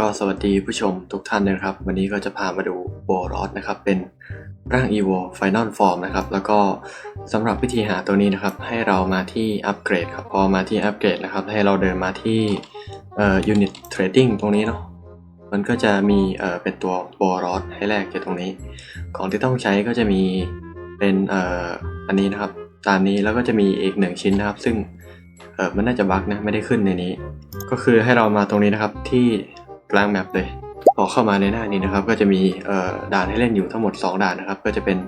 ก็สวัสดีผู้ชมทุกท่านนะครับ วันนี้ก็จะพามาดูโบรอสนะครับ เป็นร่าง EVO Final Form นะครับ แล้วก็สำหรับวิธีหาตัวนี้นะครับ ให้เรามาที่อัปเกรดครับ พอมาที่อัปเกรดนะครับ ให้เราเดินมาที่เอ่อ Unit Trading ตรงนี้เนาะมันก็จะมีเอ่อเป็นตัวโบรอสให้แลกอยู่ตรงนี้ ของที่ต้องใช้ก็จะมีเป็นเอ่ออันนี้นะครับ ตามนี้แล้วก็จะมีอีกหนึ่งชิ้นนะครับ ซึ่งเออมันน่าจะบั๊กนะไม่ได้ขึ้นในนี้ ก็คือให้เรามาตรงนี้นะครับที่ ลางแมปเลย พอเข้ามาในหน้านี้นะครับ ก็จะมีด่านให้เล่นอยู่ทั้งหมด 2 ด่านนะครับ ก็จะเป็น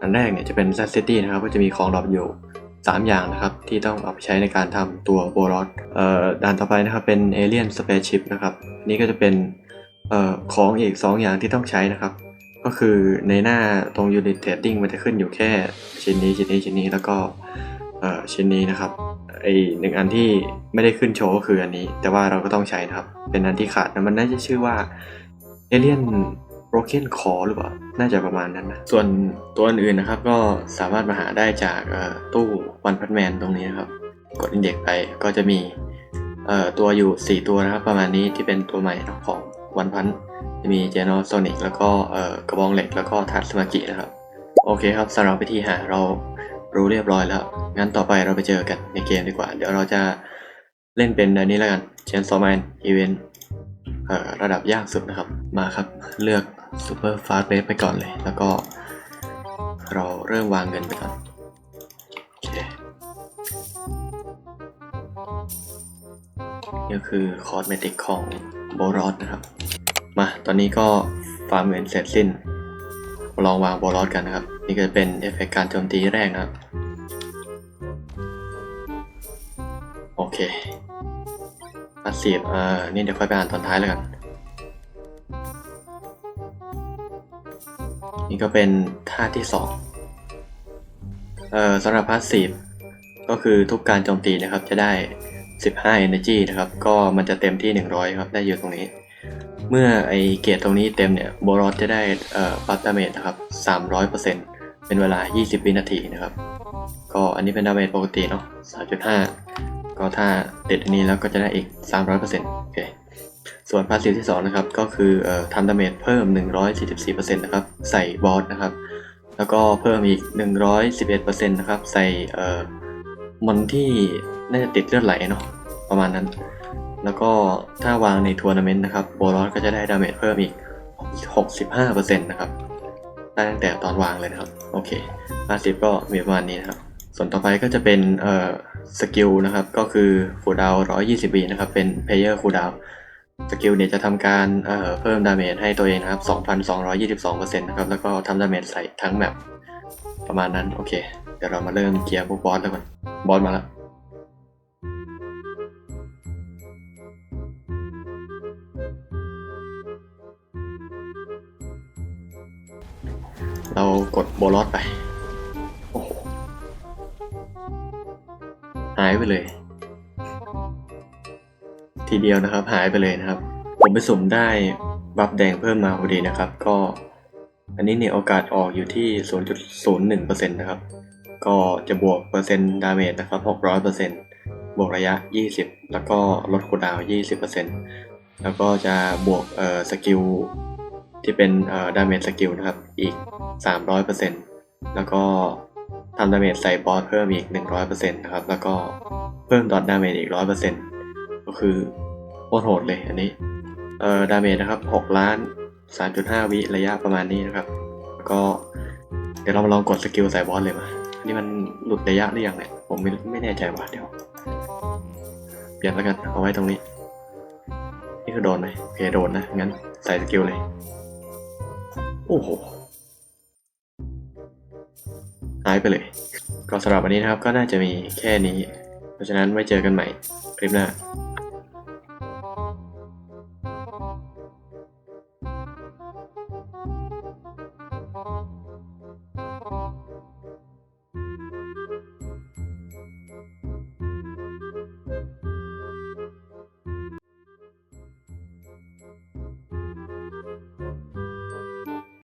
อันแรกเนี่ยจะเป็น Z City นะครับ ก็จะมีของดรอปอยู่ 3 อย่างนะครับ ที่ต้องเอาไปใช้ในการทำตัวโบรอสด่านต่อไปนะครับเป็น Alien Spaceship นะครับ นี่ก็จะเป็นออของอีก 2 อย่างที่ต้องใช้นะครับ ก็คือในหน้าตรง Unit Trading มันจะขึ้นอยู่แค่ชิ้นนี้ชิ้นนี้ชิ้นนี้แล้วก็เอ่อชิ้นนี้นะครับ ไอหนึ่งอันที่ไม่ได้ขึ้นโชว์ก็คืออันนี้ แต่ว่าเราก็ต้องใช้นะครับ เป็นอันที่ขาดนะมันน่าจะชื่อว่า Alien Broken Core หรือเปล่า น่าจะประมาณนั้นนะ ส่วนตัวอื่นๆนะครับ ก็สามารถมาหาได้จากตู้วันพันแมนตรงนี้นะครับ กดอินเด็กไปก็จะมีตัวอยู่ 4 ตัวนะครับ ประมาณนี้ที่เป็นตัวใหม่ของวันพันจะมีเจนอ s โซนิกแล้วก็กระบองเหล็กแล้วก็ทัตสมากินะครับ โอเคครับสำหรับวิธีหาเรา รู้เรียบร้อยแล้ว งั้นต่อไปเราไปเจอกันในเกมดีกว่า เดี๋ยวเราจะเล่นเป็นอันนี้แล้วกัน Chainsaw Man Event เอ่อระดับยากสุดนะครับ มาครับเลือก Super Fast Rate ไปก่อนเลย แล้วก็เราเริ่มวางเงินไปก่อนโอเคนี่คือคอร์สเมติกของโบรอสนะครับ มาตอนนี้ก็ฟาร์มเงินเสร็จสิ้น ลองวางโบลอสกันนะครับ นี่ก็จะเป็นเอฟเฟกต์การโจมตีแรกนะครับ โอเคอาสีบเอ่อนี่เดี๋ยวค่อยไปอ่านตอนท้ายแล้วกัน นี่ก็เป็นท่าที่สองเอ่อสำหรับพาสซีฟก็คือทุกการโจมตีนะครับจะได้ 15 energy นะครับ ก็มันจะเต็มที่ 100 ครับ ได้อยู่ตรงนี้ เมื่อไอเกรตรงนี้เต็มเนี่ยโบรอสจะได้เอ่อบัฟดาเมจนะครับ 300% เป็นเวลา 20 วินาทีนะครับ ก็อันนี้เป็นดาเมจปกติเนาะ 3.5 ก็ถ้าติดอันนี้แล้วก็จะได้อีก 300%โอเค ส่วนพาสซีฟที่ 2 นะครับ ก็คือเอ่อทำดาเมจเพิ่ม 144%นะครับ ใส่บอสนะครับ แล้วก็เพิ่มอีก 111%นะครับ ใส่เอ่อมอนที่น่าจะติดเลือดไหลเนาะ ประมาณนั้น แล้วก็ถ้าวางในทัวร์นาเมนต์นะครับ โบลอสก็จะได้ดาเมจเพิ่มอีก 65%นะครับ ได้ตั้งแต่ตอนวางเลยนะครับ โอเค50ก็มีประมาณนี้นะครับ ส่วนต่อไปก็จะเป็นเอ่อสกิลนะครับ ก็คือฟูดาว120วินะครับ เป็นเพลเยอร์ฟูดาวสกิลเนี่ยจะทำการเอ่อเพิ่มดาเมจให้ตัวเองนะครับ 2,222%นะครับ แล้วก็ทำดาเมจใส่ทั้งแมปประมาณนั้น โอเค เดี๋ยวเรามาเริ่มเกียร์พวกบอสแล้วกัน บอสมาแล้ว กดโบลอสไป โอ้โห หายไปเลย ทีเดียวนะครับ หายไปเลยนะครับ ผมไปสุ่มได้บัฟแดงเพิ่มมาพอดีนะครับ ก็ อันนี้เนี่ยโอกาสออกอยู่ที่ 0.01%นะครับ ก็จะบวกเปอร์เซ็นต์ดาเมจนะครับ 600%บวกระยะ 20 แล้วก็ลดคูดาว 20%แล้วก็จะบวกเอ่อสกิล ที่เป็นดาเมจสกิลนะครับอีก 300%แล้วก็ทำดาเมจใส่บอสเพิ่มอีก 100%นะครับ แล้วก็เพิ่มดอทดาเมจอีก 100%ก็คือโคตรโหดเลยอันนี้เอ่อดาเมจนะครับ 6 ล้าน 3.5 วิระยะประมาณนี้นะครับ แล้วก็เดี๋ยวเรามาลองกดสกิลใส่บอสเลยมาอันนี้มันหลุดระยะหรือยังเนี่ย ผมไม่ไม่แน่ใจว่ะเดี๋ยว เปลี่ยนแล้วกันเอาไว้ตรงนี้ นี่คือโดนไหมโอเคโดนนะ งั้นใส่สกิลเลย โอ้โห หายไปเลย ก็สำหรับวันนี้นะครับก็น่าจะมีแค่นี้ เพราะฉะนั้นไว้เจอกันใหม่คลิปหน้า